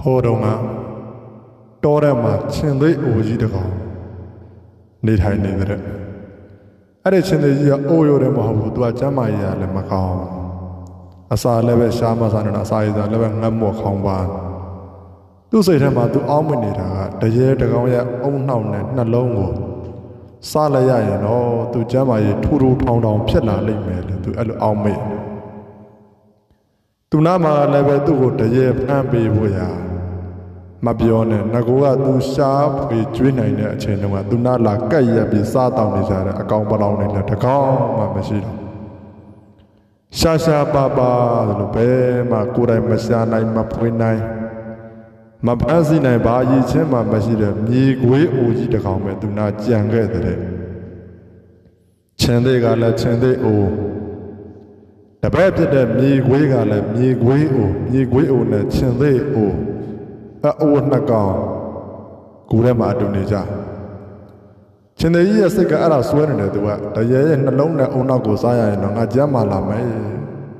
ဟိုတုန်းကတောထဲမှာချင်းသိအိုကြီးတစ်ကောင်နေထိုင်နေတဲ့အဲ့ဒီချင်းသိကြီးကအိုးရတယ်မဟုတ်ဘူးသူကကျမ်းမာရေးရလည်းမကောင်းအစာလည်းပဲရှားမစားနေတာအစာရည်စားလည်းပဲငတ်မော့ခေါင်းပါသူ့စိတ်ထဲမှာသူအောင်းမနေတာကတရေတကောင်ရဲ့အုံနှောက်နဲ့နှလုံးကိုစားလိုက်ရရင်တော့သူကျမ်းမာရေးထူထူထောင်ထောင်ဖြစ်လာလိမ့်မယ်လို့သူအဲ့လိုအောင်းမိတယ်သူနာမှာလည်းပဲသူ့ကိုတရေဖမ်းပေးဖို့ရာ မပြောနဲ့ငကိုကသူရှားဖွေကျွေးနိုင်တဲ့အချိန်တုန်းကသူနာလာကက်ရက်ပြီးစားတောင်းနေကြတဲ့အကောင်ပလောင်နေလည်းတကောင်မှမရှိတော့ရှာရှာပါပါလို့ဘယ်မှကိုယ်တိုင်မရှာနိုင်မဖွေနိုင်မဖမ်းဆီးနိုင်ဘာရည်ချင်းမှမရှိတဲ့မြေခွေးအိုကြီးတကောင်ပဲသူနာကြံခဲ့တဲ့ချင်းသေးကလည်းချင်းသေးအိုတပည့်ဖြစ်တဲ့မြေခွေးကလည်းမြေခွေးအိုမြေခွေးအိုနဲ့ခြင်သေးအို အအိုနှစ်ကောင်ကိုယ်ထဲမှာအတူနေကြခြင်သေးကြီးရဲ့စိတ်ကအဲ့ဒါဆွဲနေတယ်သူကတရေရဲ့နှလုံးနဲ့အုံနောက်ကိုစားရရင်တော့ငါကြမ်းမာလာမယ်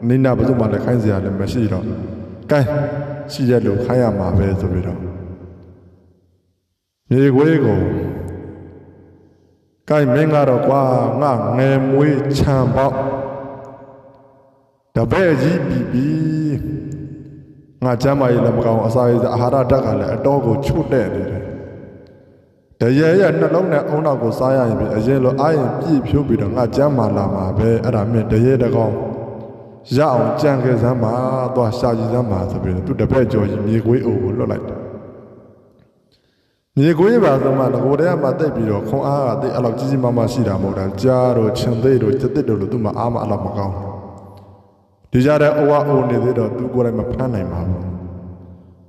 နိနာဘယ်သူမှလည်းခိုင်းစရာလည်းမရှိတော့ကဲရှိရလို့ခိုင်းရမှာပဲဆိုပြီးတော့မြေခွေးကိုကဲမင်းကတော့ကွာငါငယ်မွေးခြံပေါက်တပည့်ကြီးပြီပြီ ငါကျမ်းမာရေးလည်းမကောင်းအစာရေးအာဟာရဓာတ်ကလည်းအတော်ကိုချုပ်တဲ့နေတယ်တရေရဲ့နှလုံးနဲ့အုံနောက်ကိုစားရရင်ပြီအရင်လိုအာရင်ပြည့်ဖြိုးပြီးတော့ငါကျမ်းမာလာမှာပဲအဲ့ဒါမြင်တရေတကောင်ရအောင်ကြံခဲ့စမ်းပါသွားရှာကြည့်စမ်းပါဆိုပြီးတော့သူတပည့်ကျော်ကြီးမြေခွေးအိုကိုလွတ်လိုက်တယ်မြေခွေးပါဆိုမှငကိုတဲကမှတိတ်ပြီးတော့ခွန်အားကတိတ်အဲ့လောက်ကြီးကြီးမားမားရှိတာမဟုတ်တာကြားတို့ခြင်သိတို့စက်တစ်တို့လို့သူမှအားမအဲ့လောက်မကောင်းဘူး ဒီကြတဲ့အိုဝအိုနေသေးတော့သူကိုယ်တိုင်မဖမ်းနိုင်ပါဘူး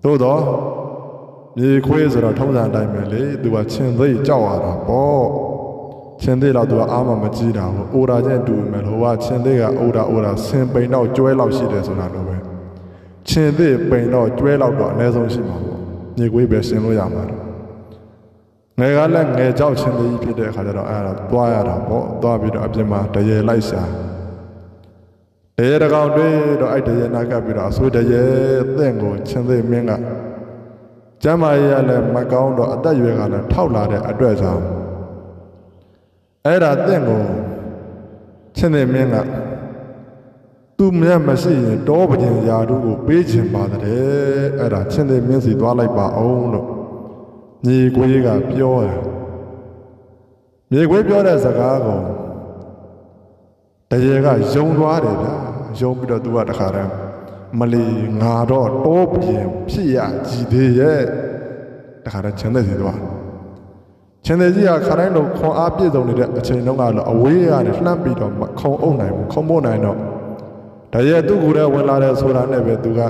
သို့တော့မြေခွေးဆိုတော့ထုံးစံအတိုင်းပဲလေသူကခြင်သိကြောက်ရတာပေါ့ခြင်သိတော့သူကအားမမကြီးတာဘူးအိုတာချင်းတူမယ်လို့ဟိုကခြင်သိကအိုတာအိုတာဆင်ပိန်တော့ကျွဲလောက်ရှိတယ်ဆိုတာတော့ပဲခြင်သိပိန်တော့ကျွဲလောက်တော့အနည်းဆုံးရှိမှာပေါ့မြေခွေးပဲဆင်လို့ရမှာတော့ငယ်ကလည်းငယ်ကြောက်ခြင်သိကြီးဖြစ်တဲ့အခါကျတော့အဲ့ဒါသွားရတာပေါ့သွားပြီးတော့အပြင်မှာတရေလိုက်ရှာ တရေတကောင်တွေ့တော့အဲ့တရေနာကပ်ပြီးတော့အဆွေတရေသင့်ကိုချင်းသိမင်းကကျမ်းမာရေးရလည်းမကောင်းတော့အသက်အရွယ်ကလည်းထောက်လာတဲ့အတွက်ကြောင့်အဲ့ဒါသင့်ကိုချင်းသိမင်းကသူမြတ်မရှိရင်တောပကျင်ယာတို့ကိုပေးခြင်းပါတယ်အဲ့ဒါချင်းသိမင်းစီသွားလိုက်ပါအောင်လို့ညီကိုကြီးကပြောတယ်မြေခွေးပြောတဲ့စကားကိုတ ရေကယုံသွားတယ်ဗျာယုံပြီးတော့သူကတခါတည်းမလီငါတော့တောပြင်ဖြစ်ရကြည်သေးရဲ့တခါတည်းချမ်းသက်စီသွားချမ်းသက်ကြီးကခါတိုင်းလိုခွန်အားပြည့်စုံနေတဲ့အချိန်တုန်းကတော့အဝေးကနေလှမ်းပြီးတော့မခုံအုပ်နိုင်ဘူးခုံမို့နိုင်တော့တရေသူ့ကိုယ်ထဲဝင်လာတဲ့ဆိုတာနဲ့ပဲသူက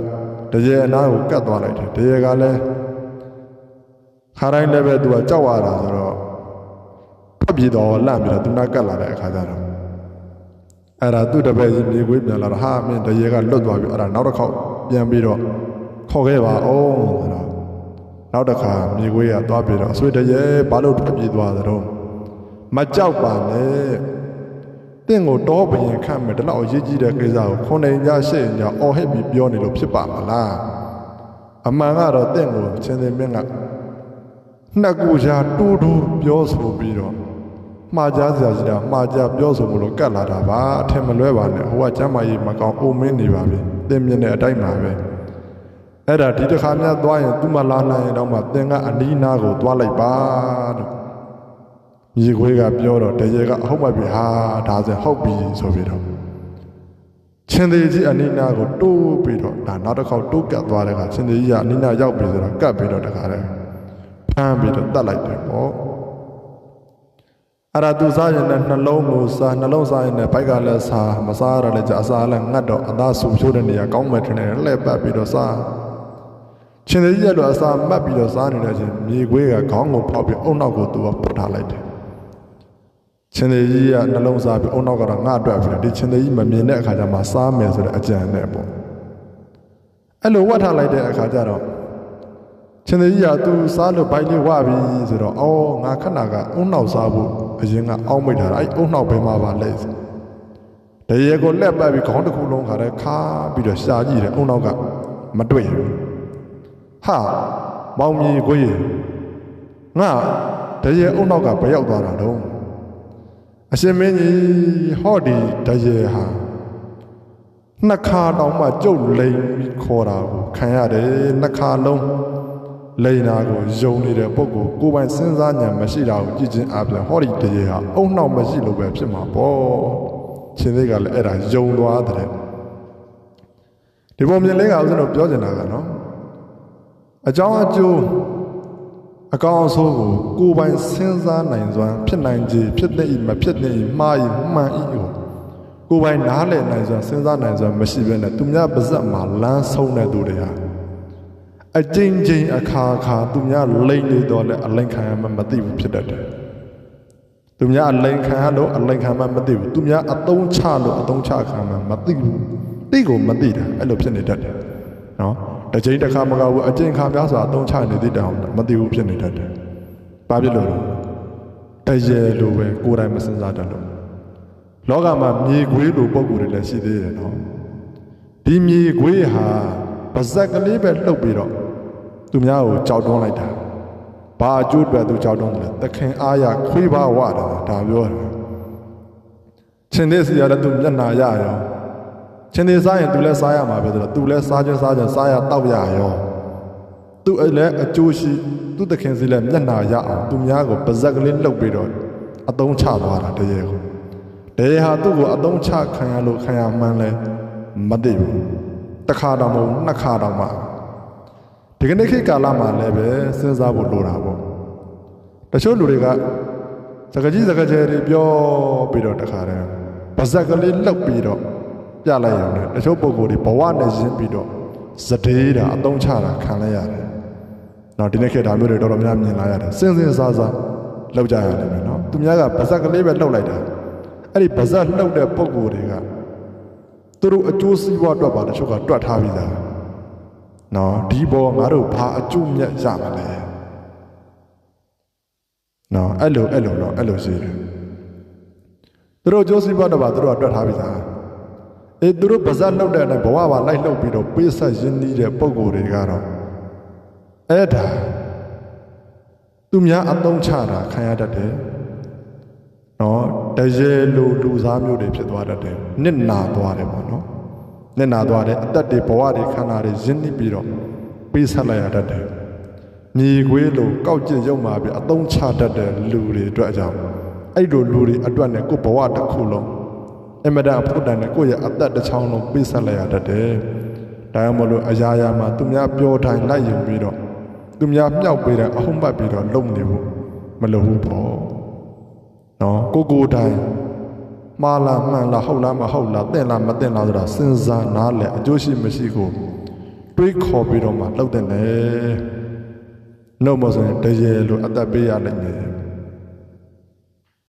တရေအနားကိုကတ်သွားလိုက်တယ်တရေကလည်းခါတိုင်းလည်းပဲသူကကြောက်ရတာဆိုတော့ဖတ်ပြီးတော့လန့်ပြီးတော့သူနာကတ်လာတဲ့အခါကျတော့ အဲ့ဒါသူ့တပည့်ကြီးမြေခွေးပြန်လာတော့ဟာမင်းတရေကလွတ်သွားပြီအဲ့ဒါနောက်တစ်ခေါက်ပြန်ပြီးတော့ခေါ်ခဲ့ပါအောင်ဆိုတော့နောက်တစ်ခါမြေခွေးကသွားပြီးတော့အဆွေတရေဘာလို့ထွက်ပြေးသွားသလဲမကြောက်ပါနဲ့တင့်ကိုတောပရင်ခတ်မယ်ဒီလောက်အရေးကြီးတဲ့ကိစ္စကိုခွန်နေကြရှေ့ညအော်ဟစ်ပြီးပြောနေလို့ဖြစ်ပါမလားအမှန်ကတော့တင့်ကိုချင်းစင်မင်းကနှစ်ကူရှာတူတူပြောဆိုပြီးတော့ မှားကြစရာရှိတာမှားကြပြောဆိုမလို့ကတ်လာတာပါအထင်မလွဲပါနဲ့ဟိုကကျမ်းမာရေးမကောင်းအိုမင်းနေပါပြီသင်မြင်တဲ့အတိုင်းပါပဲအဲ့ဒါဒီတစ်ခါများသွားရင်သူမလာနိုင်ရင်တော့မှသင်ကအနီးနားကိုသွားလိုက်ပါလို့မြေခွေးကပြောတော့တရေကအဟုတ်ပါပြီဟာဒါဆိုဟုတ်ပြီဆိုပြီးတော့ချင်းသေးကြီးအနီးနားကိုတိုးပြီးတော့ဒါနောက်တစ်ခေါက်တိုးကတ်သွားတဲ့အခါချင်းသေးကြီးကအနီးနားရောက်ပြီဆိုတော့ကတ်ပြီးတော့တခါတည်းဖမ်းပြီးတော့တတ်လိုက်တယ်ပေါ့ အဲ့ဒါသူစားရင်လည်းနှလုံးကိုစားနှလုံးစားရင်လည်းဘိုက်ကလည်းစားမစားရလည်းကြာအစားလည်းငတ်တော့အသားဆူဖြိုးတဲ့နေရာကောင်းမယ်ထင်တယ်လှည့်ပတ်ပြီးတော့စားချင်းသေးကြီးကတော့အစာမတ်ပြီးတော့စားနေတဲ့ချင်းမြေခွေးကခေါင်းကိုဖောက်ပြီးအုံနောက်ကိုသူကပုတ်ထားလိုက်တယ်ချင်းသေးကြီးကနှလုံးစားပြီးအုံနောက်ကတော့ငါ့အတွက်ဖြစ်တယ်ဒီချင်းသေးကြီးမမြင်တဲ့အခါကျမှစားမယ်ဆိုတဲ့အကြံနဲ့ပေါ့အဲ့လိုဝတ်ထားလိုက်တဲ့အခါကျတော့ချင်းသေးကြီးကသူစားလို့ဘိုက်လေးဝပြီဆိုတော့အော်ငါခဏကအုံနောက်စားဖို့ အရင်ကအောင်းမိတ်ထားတာအဲ့အုံနောက်ဘယ်မှာပါလဲဆိုတရေကိုလက်ပတ်ပြီးခေါင်းတစ်ခုလုံးခါတည်းခါပြီးတော့ရှာကြည့်တယ်အုံနောက်ကမတွေ့ဘူးဟာမောင်မြေကိုကြီးငါတရေအုံနောက်ကဘယ်ရောက်သွားတာတော့အရှင်မင်းကြီးဟောဒီတရေဟာနှစ်ခါတောင်မှကြုတ်လိမ်ပြီးခေါ်တာကိုခံရတယ်နှစ်ခါလုံး လိန်နာကိုယုံနေတဲ့ပုဂ္ဂိုလ်ကိုယ်ပိုင်စဉ်းစားဉာဏ်မရှိတာကိုကြည့်ချင်းအပြင်ဟောဒီတရေဟာအုံနောက်မရှိလို့ပဲဖြစ်မှာပေါ့ရှင်သေးကလည်းအဲ့ဒါယုံသွားတဲ့ဒီပုံမြင်လေးကဦးဇင်းတို့ပြောချင်တာကနော်အကြောင်းအကျိုးအကောင်အဆိုးကိုကိုယ်ပိုင်စဉ်းစားနိုင်စွမ်းဖြစ်နိုင်ခြေဖြစ်တဲ့ဤမဖြစ်တဲ့ဤမှားဤမှန်ဤကိုကိုယ်ပိုင်နားလည်နိုင်စွမ်းစဉ်းစားနိုင်စွမ်းမရှိဘဲနဲ့သူများပါဇက်မှာလမ်းဆုံးတဲ့သူတွေဟာ အကျဉ်းချင်းအခါခါသူများလိမ့်နေတော့လဲအလိမ့်ခံရမှမသိဘူးဖြစ်တတ်တယ်သူများအလိမ့်ခံရလို့အလိမ့်ခံမှမသိဘူးသူများအတုံးချလို့အတုံးချခံမှမသိဘူးသိကိုမသိတာအဲ့လိုဖြစ်နေတတ်တယ်နော်တစ်ချိန်တစ်ခါမကဘူးအကျင့်ခါများစွာအတုံးချနေသေးတယ်အောင်မသိဘူးဖြစ်နေတတ်တယ်ဘာဖြစ်လို့လဲတရေလိုပဲကိုယ်တိုင်မစင်စားတတ်လို့လောကမှာမြေခွေးလိုပုံကိုယ်တွေလည်းရှိသေးတယ်နော်ဒီမြေခွေးဟာပါဇက်ကလေးပဲလှုပ်ပြီးတော့ သူများကိုကြောက်တွန်းလိုက်တာဘာအကျိုးအတွက်သူကြောက်တွန်းတယ်လဲသခင်အားရခွေးပါဝတာဒါပြောတယ်ရှင်သေးစီရလည်းသူမျက်နာရရောရှင်သေးစားရင်သူလည်းစားရမှာပဲဆိုတော့သူလည်းစားခြင်းစားခြင်းစားရတောက်ရရောသူအဲ့လည်းအကျိုးရှိသူသခင်စီလည်းမျက်နာရအောင်သူများကိုပါဇက်ကလေးလှုပ်ပြီးတော့အတုံးချသွားတာတရေကိုတရေဟာသူ့ကိုအတုံးချခံရလို့ခံရမှန်းလဲမသိဘူးတစ်ခါတော့မဟုတ်နှစ်ခါတော့မှ ဒီကနေ့ခေတ်ကာလမှာလည်းပဲစဉ်းစားဖို့လိုတာပေါ့တချို့လူတွေကစကားကြီးစကားကျယ်တွေပြောပြီးတော့တခါတည်းပါဇက်ကလေးလှုပ်ပြီးတော့ပြလိုက်ရုံနဲ့တချို့ပုံကိုယ်တွေဘဝနဲ့ရင်းပြီးတော့ဇဒေးတာအတုံးချတာခံလိုက်ရတယ်။နော်ဒီနေ့ခေတ်ဒါမျိုးတွေတော်တော်များများမြင်လာရတယ်။စဉ်းစဉ်စားစားလောက်ကြရတယ်ပဲနော်။သူများကပါဇက်ကလေးပဲလှုပ်လိုက်တာ။အဲ့ဒီပါဇက်လှုပ်တဲ့ပုံကိုယ်တွေကသူတို့အကျိုးစီးပွားအတွက်ပါတချို့ကတွက်ထားပြီးသား။ နော်ဒီဘောငါတို့ဘာအကျိုးမြတ်ရမလဲ။နော်အဲ့လိုအဲ့လိုနော်အဲ့လိုရှိတယ်။သူတို့အကျိုးစီးပွားတော့ပါသူတို့ကတွက်ထားပြီးသား။အေးသူတို့ပါဇက်လှုပ်တဲ့အတိုင်းဘဝပါလိုက်လှုပ်ပြီးတော့ပေးဆက်ရင်းနှီးတဲ့ပုံကိုယ်တွေကတော့အဲ့ဒါသူများအသုံးချတာခံရတတ်တယ်။နော်တရေလူလူစားမျိုးတွေဖြစ်သွားတတ်တယ်။နစ်နာသွားတယ်ပေါ့နော်။ နစ်နာသွားတယ်အသက်တွေဘဝတွေခန္ဓာတွေရင်းနှီးပြီးတော့ပေးဆက်လိုက်ရတတ်တယ်။မြေခွေးလိုကောက်ကျစ်ရုံမာပြီးအသုံးချတတ်တဲ့လူတွေအတွက်အကြောင်းအဲ့လိုလူတွေအတွက်နဲ့ကိုယ်ဘဝတစ်ခုလုံးအမဒအဖို့တန်နဲ့ကိုယ့်ရဲ့အသက်တစ်ချောင်းလုံးပေးဆက်လိုက်ရတတ်တယ်။ဒါကြောင့်မလို့အရာရာမှာသူများပြောတိုင်းလိုက်ယူပြီးတော့သူများမြောက်ပေးတဲ့အဟုတ်ပတ်ပြီးတော့လုံနေဖို့မလိုဘူးပေါ့နော်ကိုကိုတိုင်း မှားလားမှန်လားဟုတ်လားမဟုတ်လားတင့်လားမတင့်လားဆိုတာစဉ်းစားနားလည်အကျိုးရှိမရှိကိုတွေးခေါ်ပြီးတော့မှလှုပ်တဲ့လေနှုတ်မဆိုရင်တရေလိုအသက်ပေးရလိမ့်မယ်